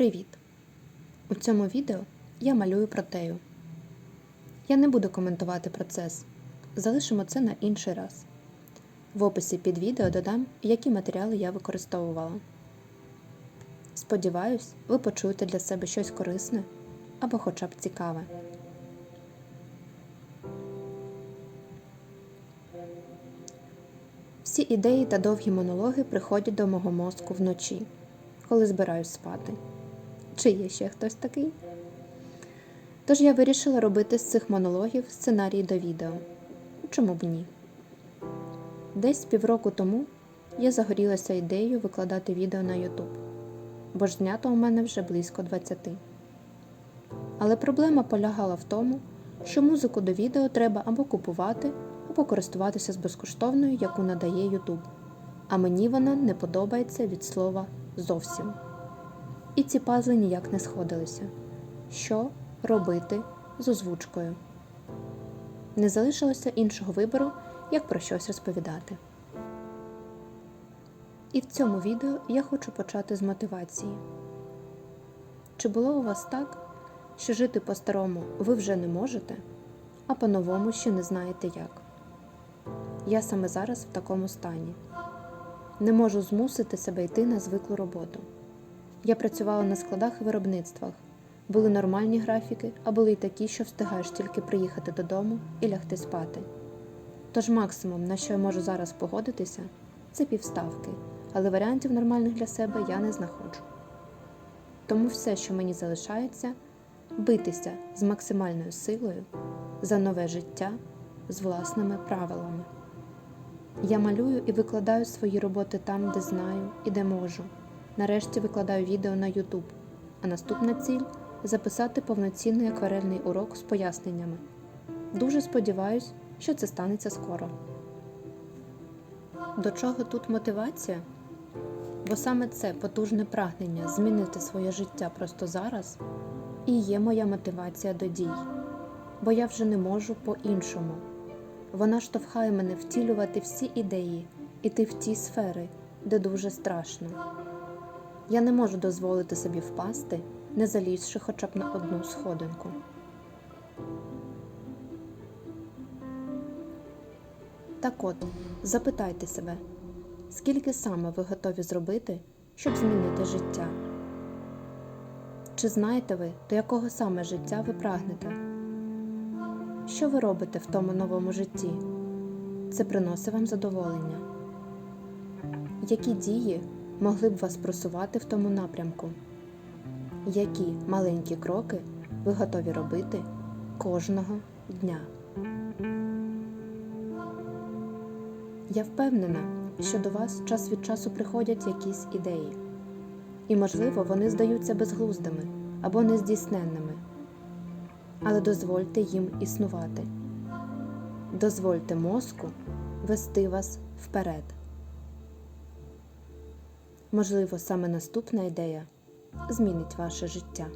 Привіт! У цьому відео я малюю протею. Я не буду коментувати процес. Залишимо це на інший раз. В описі під відео додам, які матеріали я використовувала. Сподіваюсь, ви почуєте для себе щось корисне або хоча б цікаве. Всі ідеї та довгі монологи приходять до мого мозку вночі, коли збираюсь спати. Чи є ще хтось такий? Тож я вирішила робити з цих монологів сценарій до відео. Чому б ні? Десь півроку тому я загорілася ідеєю викладати відео на YouTube, бо ж знято у мене вже близько 20. Але проблема полягала в тому, що музику до відео треба або купувати, або користуватися з безкоштовною, яку надає YouTube. А мені вона не подобається від слова зовсім. І ці пазли ніяк не сходилися. Що робити з озвучкою? Не залишилося іншого вибору, як про щось розповідати. І в цьому відео я хочу почати з мотивації. Чи було у вас так, що жити по-старому ви вже не можете, а по-новому ще не знаєте як? Я саме зараз в такому стані. Не можу змусити себе йти на звиклу роботу. Я працювала на складах і виробництвах. Були нормальні графіки, а були й такі, що встигаєш тільки приїхати додому і лягти спати. Тож максимум, на що я можу зараз погодитися, це півставки, але варіантів нормальних для себе я не знаходжу. Тому все, що мені залишається, битися з максимальною силою за нове життя з власними правилами. Я малюю і викладаю свої роботи там, де знаю і де можу. Нарешті викладаю відео на YouTube, а наступна ціль записати повноцінний акварельний урок з поясненнями. Дуже сподіваюсь, що це станеться скоро. До чого тут мотивація? Бо саме це потужне прагнення змінити своє життя просто зараз і є моя мотивація до дій, бо я вже не можу по-іншому. Вона штовхає мене втілювати всі ідеї, іти в ті сфери, де дуже страшно. Я не можу дозволити собі впасти, не залізши хоча б на одну сходинку. Так от, запитайте себе, скільки саме ви готові зробити, щоб змінити життя? Чи знаєте ви, до якого саме життя ви прагнете? Що ви робите в тому новому житті? Це приносить вам задоволення? Які дії могли б вас просувати в тому напрямку? Які маленькі кроки ви готові робити кожного дня? Я впевнена, що до вас час від часу приходять якісь ідеї, і, можливо, вони здаються безглуздими або нездійсненними. Але дозвольте їм існувати. Дозвольте мозку вести вас вперед. Можливо, саме наступна ідея змінить ваше життя.